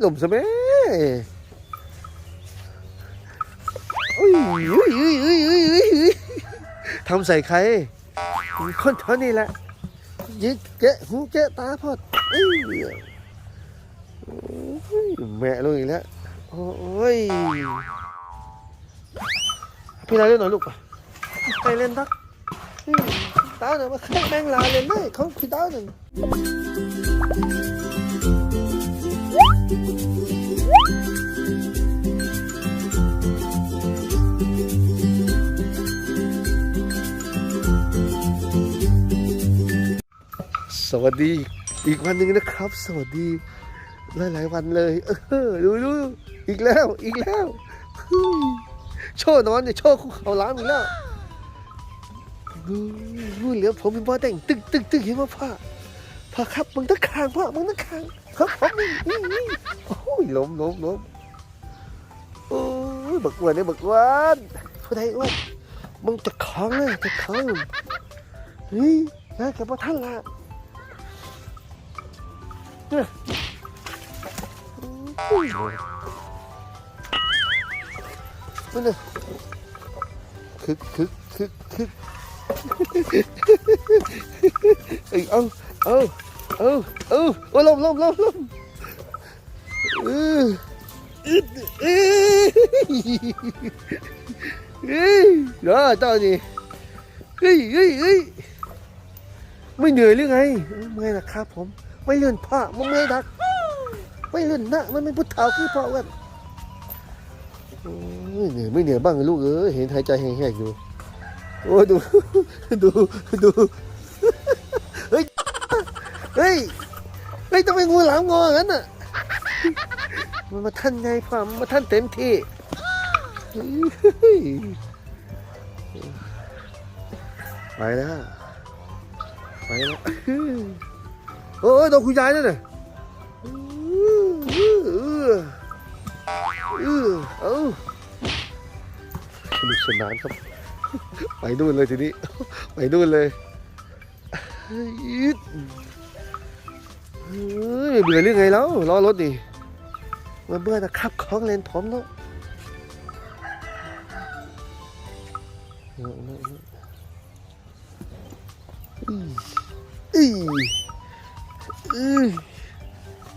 หล่มซะแม่อุ้ยอุ้ยอุ้ยอุ้ยอุ้ยอุ้ยอุ้ยทำใส่ใคร คนเท่านี้แหละยิงแกะหูแกะตาพอดอุ้ยแม่ลงอีกแล้วโอ้ยพี่นายเล่นหน่อยลูกไปเล่นทักตาเนี่ยมาแข่แมงลาเล่นเลยเขาพี่ตาหนึ่ง สวัสดีอีกวันหนึ่งนะครับ สวัสดีหลายหลายๆวันเลย เออดูดูอีกแล้วอีกแล้วโชว์นอนเนี่ยโชว์คุกเขาล้างอีกแล้วดูดูเหลือผมเป็นบอแต่งตึกตึกตึกเห็นว่าผ้าผ้าครับมึงตะคางพ่อมึงตะคาง ครับผมนี่นี่นี่โอ้ยล้มล้มล้มโอ้ยบักอ้วนเนี่ยบักอ้วนผู้ใดอ้วนมึงจะคล้องเลยจะคล้องเฮ้ยนะกับพ่อท่านละมันน่ะคึกคึกคึกคึกเอ้ยเอาเอา เอาเอาโอ้ลมลมลมลมเอออึดเอ้ยเฮ้ยเดี๋ยวตอนนี้เฮ้ยเฮ้ยเฮ้ยไม่เหนื่อยหรือไงเมื่อยนะครับผม ไม่เลื่อนผ้ามันไม่ดัก ไม่เลื่อนหน้ามันไม่พุทธาคือพ่อเว้ยโอ้ยเหนื่อยไม่เหนื่อยบ้างลูกเอ้ยเห็นหายใจแห้งๆอยู่ โอ้ดู ดู ดู ฮ้ย เฮ้ย ต้องไปงูหลามงอองั้นน่ะ มันมาท่านไงพ่อมันมาท่านเต็มที่ไปแล้ว ไปแล้วโอ้ยโดนคุณยายนั่นน่ะเออเออเอาสนุกสนานครับ ไปนู่นเลยทีนี้ ไปนู่นเลยยืด เบื่อเรื่องไงแล้วล้อรถดิมันเบื่อนะครับของเลนผมเนาะอีอีอี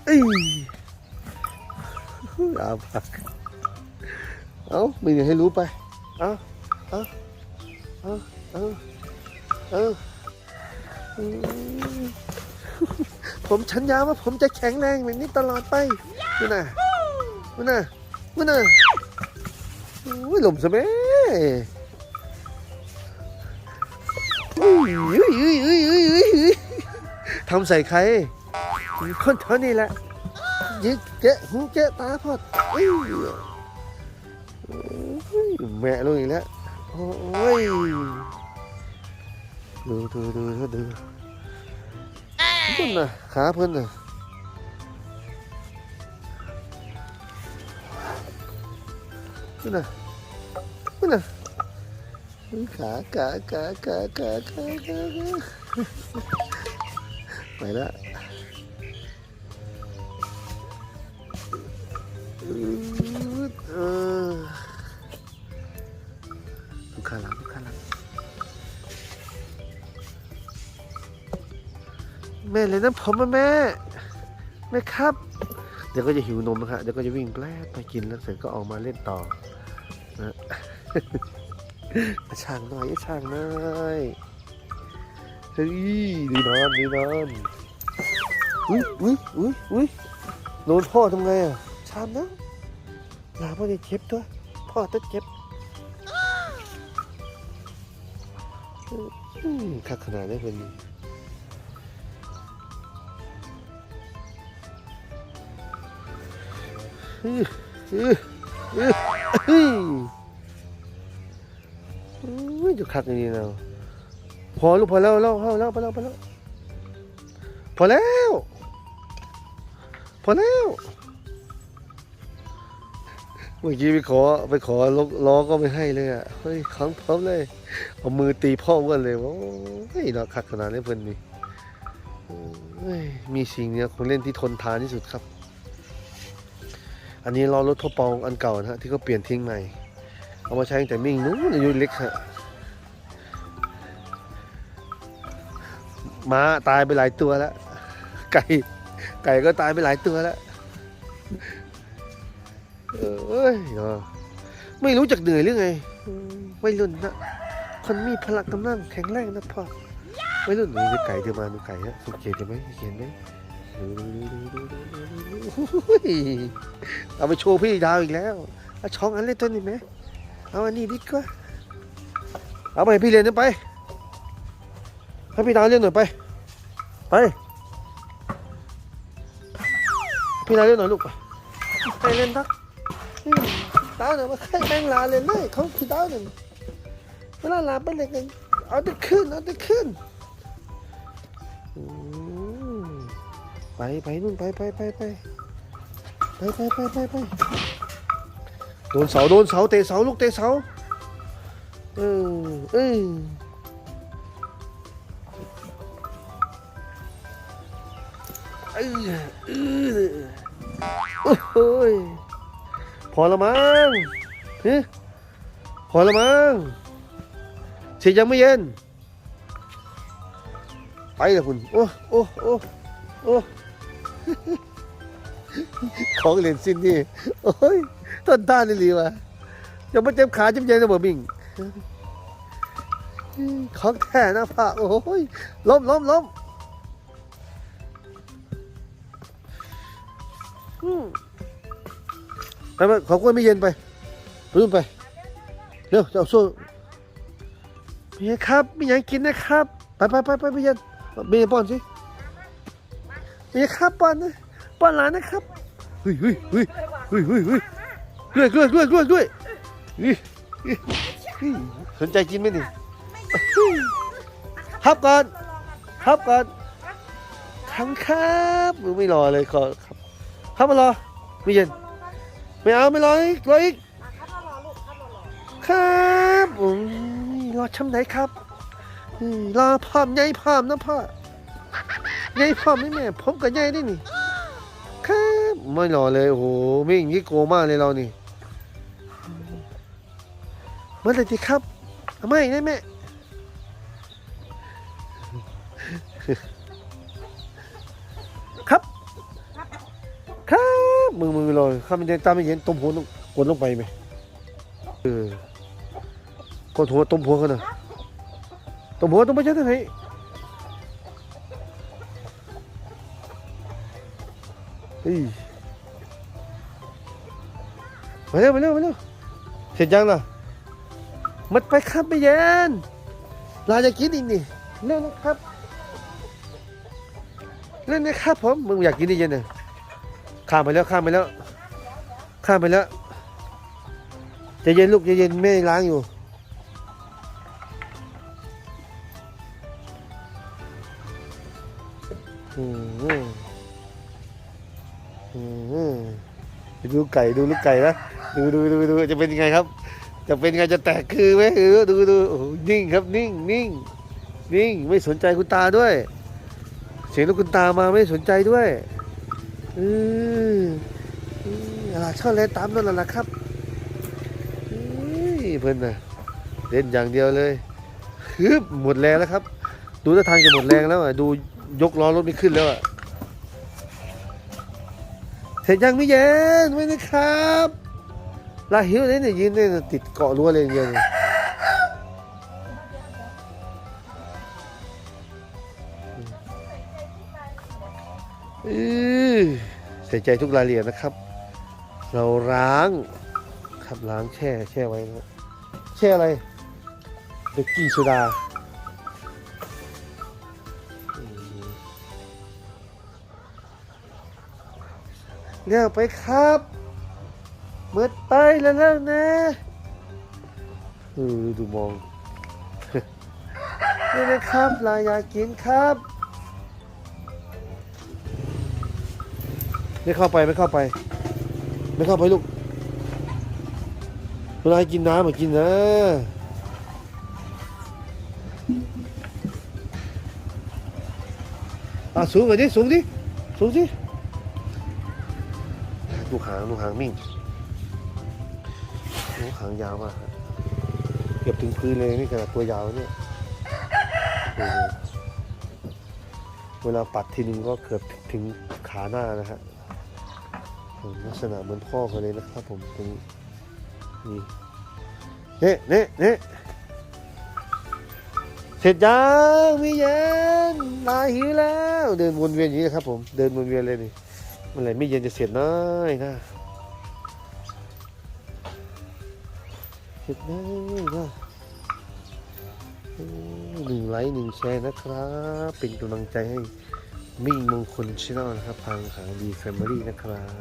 อีอาผักเอาไม่มีให้รู้ไป เอาเอาเอาเอาเอา ผมฉันยาว่าผมจะแข็งแรงแบบนี้ตลอดไปนี่นะนี่นะนี่นะอุ้ยหล่มซะแม่อุ้ยอุ้ยยอุ้ยยื้ยทำใส่ใครคนเท่านี้แหละยิงแกะหูแกะตาพอดอุ้ยอุ้ยแม่ลงอีกแล้ว โอ้ย ดูดูดูดูดูเพิ่นน่ะขาเพิ่นน่ะเพิ่นน่ะเพิ่นน่ะขาขาขาขาขาขาขาไปแล้ว ม่เลยน้ำผมแม่แม่ครับ เดี๋ยวก็จะหิวนมนะครับเดี๋ยวก็จะวิ่งแปลดไปกินแล้วเสร็จก็ออกมาเล่นต่อนะช่างหน่อยช่างหน่อยเฮ้ยดีนอนดีนอนอุ้ยอุ้ยอุ้ยอุ้ยโดนพ่อทำไงอะชามนะลาพ่อจะเจ็บด้วยพ่อต้องเจ็บอืมคักขนาดนี้เป็น จะคักอย่างนี้เนาะพอลูกพอแล้วแล้วพอแล้วพอแล้วพอแล้วพอแล้วพอแล้วเมื่อกี้ไปขอไปขอล้อล้อก็ไม่ให้เลยอะเฮ้ยขังพร้อมเลยเอามือตีพ่อกันเลยว่าเฮ้ยเราขัดขนาดนี้เพิ่อนนี่มีสิ่งเนี้ยคนเล่นที่ทนทานที่สุดครับ อันนี้ล้อรถทบปองอันเก่านะฮะที่เขาเปลี่ยนทิ้งใหม่ เอามาใช้ตั้งแต่มิ่งนู้นอายุเล็กฮะม้าตายไปหลายตัวแล้ว ไก่ไก่ก็ตายไปหลายตัวแล้วเอ้ยเนาะไม่รู้จักเหนื่อยหรือไงอืมวัยรุ่นนะคนมีพละกำลังแข็งแรงนะพ่อวัยรุ่นดูไก่เดี๋ยวมาดูไก่ฮะสังเกตเห็นไหมเห็นไหม เอาไปโชว์พี่ดาวอีกแล้วเอาช่องอันเล็กต้นนี้ไหมเอาอันนี้ดิกว่เอาไปพี่เรียนนึงไปให้พี่ดาวเล่นหน่อยไป ไป พี่ดาวเล่นหน่อยลูกไปไปเล่นทักดาวเนี่ยมาแค่แมงลาเลยเลยเขาคือดาวเนี่ยเวลาลาไปเลยกันเอาแต่ขึ้นเอาแต่ขึ้น ไปไปนู่นไปไปไปไปไปไปไปไปไปโดนเสาโดนเสาเตะเสาลูกเตะเสาเออเออเออเออโอ้ยพอละมั้งเฮ้พอละมั้งเสียยังไม่เย็นไปเลยคุณโอ้โอ้โอ้โอ้ ของเล่นสิ้นนี่โอ้ยต้นต้านนี่หลีวะยังไม่เจ็บขาเจ็บเย็นนะบ่มิงของแท้นะพ่อโอ้ยล้มล้มล้มอืมไปไปขอกล้วยไม่เย็นไปไปนู่นไปเร็วจะเอาโซ่เมียครับมีอย่างกินนะครับ ไปไปไปไปไม่เย็นเมียป้อนสิ เมียครับป้อนนะป้อนหลานนะครับเฮ้ยเฮ้ยเฮ้ยเฮ้ยเฮ้ยเฮ้ยกล้วยกล้วยกล้วยกล้วยกล้วยเฮ้ยเฮ้ยสนใจกินไหมนี่ครับก่อนครับก่อนทั้งครับไม่รอเลยขอครับครับมารอไม่เย็นไม่เอาไม่รออีกรออีกครับรอช้ำไหนครับรอพร้อมใหญ่พร้อมนะพ่อ ใหญ่พร้อมนี่แม่ผมกับใหญ่ได้นี่ครับไม่รอเลยโอ้โหไม่อย่างนี้โกมากเลยเรานี่เมื่อไหรดีครับไม่ได้แม่ครับ ครับมึงมึงรอข้ามันเดินตามไม่เห็นต้มหัวลงกดลงไปไหมเออกดหัวต้มหัวกันนะต้มหัวต้องไปใช้ที่ไหน ฮ้ยมาเร็วมาเร็วมาเร็วเสร็จยังล่ะมัดไปครับไม่เย็นลาจะกินอีกนี่เร็วนะครับเล่นนะครับผมมึงอยากกินอีกเย็นน่ะข้ามไปแล้วข้ามไปแล้ว ข้ามไปแล้วใจะเย็นลูกใจะเย็นแม่ล้างอยู่อืม ดูไก่ดูลูกไก่นะดูดูดูดูจะเป็นยังไงครับ จะเป็นยังไงจะแตกคือไหมเออดูดูโอ้นิ่งครับนิ่งนิ่งนิ่งไม่สนใจคุณตาด้วย เสียงลูกคุณตามาไม่สนใจด้วยอืมอืมอะไรชอบเล่นตามนั่นแหละครับอุ้ยเพื่อนน่ะเล่นอย่างเดียวเลยฮึบหมดแรงแล้วครับ ดูท่าทางจะหมดแรงแล้วอะดูยกล้อรถไม่ขึ้นแล้วอะ เสร็จยังไม่เย็นไม่นะครับลาหิวเลยเนี่ยยืนเนี่ยติดเกาะรั้วเลยอย่างเดียเลยอือใส่ใจทุกรายละเอียดนะครับ เราล้างครับล้างแช่แช่ไว้นะแช่อะไรเบกกิ้งโซดา เรียไปครับเมื่อไปแล้วแล้วนะเออดูมองนี่นะครับลายากินครับไม่เข้าไปไม่เข้าไป ไม่เข้าไปลูกเวลาให้กินน้ำมากินนะอะสูงกว่านี้สูงดิสูงดิ ดูหางดูหางมิ่งโอ้หางยาวมากเกือบถึงพื้นเลยนี่ขนาดตัวยาวเนี่ยเวลาปัดทีนึงก็เกือบถึงขาหน้านะฮะลักษณะเหมือนพ่อเขาเลยนะครับผมตรงนี้เน่เน่เน่เสร็จยังมีเย็นลายหิวแล้ว เดินวนเวียนอย่างนี้นะครับผม เดินวนเวียนเลยนี่ มื่อไร่ไม่เย็นจะเสร็จน้อยนะเสร็จน้อยนะหนึ่งไลค์หนึ่งแชร์นะครับ เป็นกำลังใจให้มิ่งมงคลชแนลนะครับทางขางดีแฟมิลี่นะครับ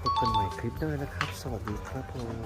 พบกันใหม่คลิปหน้านะครับ สวัสดีครับผม